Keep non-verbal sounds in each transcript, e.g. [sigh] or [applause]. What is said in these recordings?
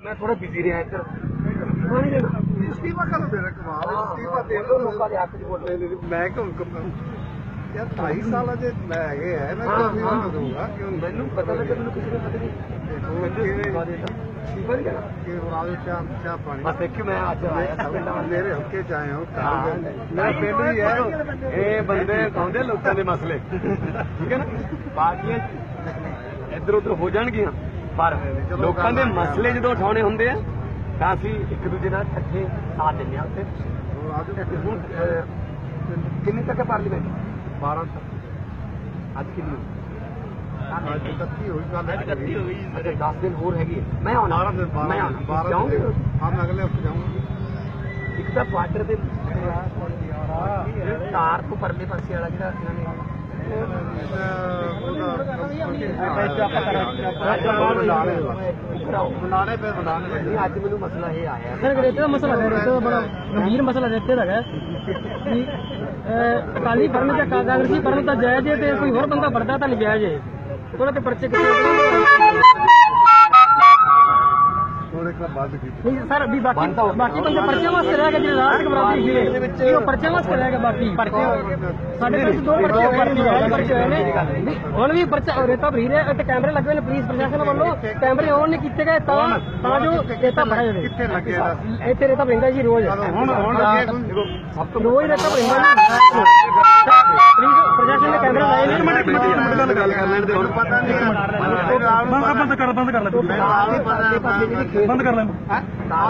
ਮੈਂ ਥੋੜਾ ਬਿਜ਼ੀ ਰਿਹਾ ਇੱਧਰ। ਇਸਤੀਫਾ ਕਰ ਮੇਰਾ ਕਮਾਲ? ਹੈ ਇਸਤੀਫਾ ਦੇ ਉਹ ਲੋਕਾਂ ਦੇ ਹੱਥ 'ਚ ਨਹੀਂ, ਨਹੀਂ, ਮੈਂ ਕਿਉਂ ਕਮਾਂ ਯਾਰ 2.5 ਸਾਲ ਅਜੇ ਮੈਂ ਹੈਗੇ ਆ ਮੈਂ ਹਾਂ, ਕਾਫੀ ਹਾਂ। ਨਾ ਦਊਂਗਾ ਕਿਉਂ ਮੈਨੂੰ ਪਤਾ ਲੱਗਾ ਮੈਨੂੰ ਕਿਸੇ ਨੇ ਪਤਾ ਨਹੀਂ। ਦੇਖੋ ਕਿਵੇਂ ਸੀਵਰ ਹੀ ਦੇਣਾ ਕਿ ਰਾਜ ਚਾਹ ਚਾਹ ਪਾਣੀ। ਬਸ ਦੇਖਿਓ ਮੈਂ ਅੱਜ ਆਇਆ ਸਭ ਪਿੰਡਾਂ ਵੱਲ ਮੇਰੇ ਹੱਕੇ ਚ ਆਏ ਹੋ ਹਾਂ। ਮੇਰਾ ਪਿੰਡ ਵੀ ਹੈ। ਇਹ ਬੰਦੇ ਲੋਕਾਂ ਦੇ ਮਸਲੇ। [laughs] ਠੀਕ ਹੈ ਨਾ? ਇੱਧਰ ਉੱਧਰ ਹੋ ਜਾਣਗੀਆਂ। ਪਰ ਲੋਕਾਂ ਦੇ ਮਸਲੇ ਜਦੋਂ ਉਠਾਉਣੇ ਹੁੰਦੇ ਆ ਤਾਂ ਅਸੀਂ ਇੱਕ ਦੂਜੇ ਨਾਲ ਇਕੱਠੇ ਸਾਥ ਦਿੰਦੇ ਆ ਉੱਥੇ। ਹੁਣ ਕਿੰਨੀ ਤੱਕ ਪਾਰਲੀਮੈਂਟ? 12 ਤੱਕ। ਅੱਜ ਕਿੰਨੀ ਅੱਜ ਤੱਕੀ ਹੋਈ ਗੱਲ ਹੈ। ਅੱਛਾ 10 ਦਿਨ ਹੋਰ ਹੈਗੀ ਮੈਂ ਆਉਣਾ। 12 ਦਿਨ ਮੈਂ 12 ਆਉਣਾ। 12 ਜਾਊਂਗੇ ਹਾਂ ਮੈਂ ਅਗਲੇ ਹਫ਼ਤੇ ਜਾਊਂਗਾ। ਇੱਕ ਤਾਂ ਬਾਰਡਰ ਦੇ ਤਾਰ ਤੋਂ ਪਰਲੇ ਪਾਸੇ ਵਾਲਾ ਜਿਹੜਾ ਇਹਨਾਂ ਨੇ ਬਣਾਣੇ ਪਏ ਬਣਾਣੇ ਨਹੀਂ ਅੱਜ ਮੈਨੂੰ ਮਸਲਾ ਇਹ ਆਇਆ ਸਰ ਰੇਤੇ ਦਾ ਮਸਲਾ ਹੈ ਰੇਤੇ ਦਾ ਬੜਾ ਗੰਭੀਰ ਮਸਲਾ ਰੇਤੇ ਦਾ ਹੈ ਕਿ ਅਕਾਲੀ ਫਰਨ ਜਾਂ ਕਾਂਗਰਸੀ ਫਰਨ ਤਾਂ ਜਾਇਜ਼ ਹੈ ਤੇ ਕੋਈ ਹੋਰ ਬੰਦਾ ਵਰਦਾ ਤਾਂ ਨਜਾਇਜ਼ ਹੈ। ਉਹਨਾਂ ਤੇ ਪਰਚੇ ਕਿੱਥੇ ਬੰਦ ਕੀਤੀ। ਨਹੀਂ ਸਰ ਵੀ ਬਾਕੀ ਬਾਕੀ ਬੰਦੇ ਪਰਚੇ ਵਾਸਤੇ ਰਹਿ ਗਏ ਜਿਹੜੇ ਰਾਸ਼ਟਰ ਬਰਾਬਰੀ ਸੀਗੇ। ਉਹ ਪਰਚੇ ਵਾਸਤੇ ਰਹਿ ਗਏ ਬਾਕੀ। ਸਾਡੇ ਕੋਲ ਦੋ ਪਰਚੇ ਹੋਏ ਨੇ। ਜਾਇਜ਼ ਪਰਚੇ ਹੋਏ। ਨੇ ਹੁਣ ਵੀ ਪਰਚਾ ਰੇਤਾ ਭਰੀ ਰਿਹਾ ਤੇ ਕੈਮਰੇ ਲੱਗੇ ਨੇ ਪੁਲਿਸ ਪ੍ਰਸ਼ਾਸਨ ਵੱਲੋਂ। ਕੈਮਰੇ ਔਨ ਨਹੀਂ ਕੀਤੇ ਗਏ ਤਾਂ ਤਾਂ ਜੋ ਰੇਤਾ ਭਰਿਆ ਜਾਵੇ। ਕਿੱਥੇ ਲੱਗੇ ਦੱਸ ਇੱਥੇ ਰੇਤਾ ਪੈਂਦਾ ਜੀ ਰੋਜ਼। ਹੁਣ ਹੁਣ ਰੋਜ਼ ਰੇਤਾ ਪੈਂਦਾ ਜੀ ਪੁਲਿਸ ਪ੍ਰਸ਼ਾਸਨ ਨੇ ਕੈਮਰੇ ਲਾਏ ਨੇ ਗੱਲ ਕਰ ਲੈਣ ਦੇ ਹੁਣ ਪਤਾ ਨਹੀਂ ਬੰਦ ਕਰ ਬੰਦ ਕਰ ਲੈ ਬੰਦ ਕਰ ਲੈ। ਆ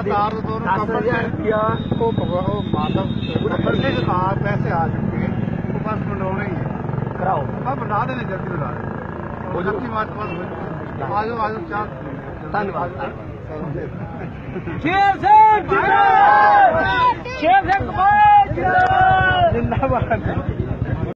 ਤਾਰ ਤੋਂ ਦਸ ਹਜ਼ਾਰ ਰੁਪਇਆ ਉਹ ਭਗਵਾ ਉਹ ਮਾਤਾ ਬੰਦੇ ਦੇ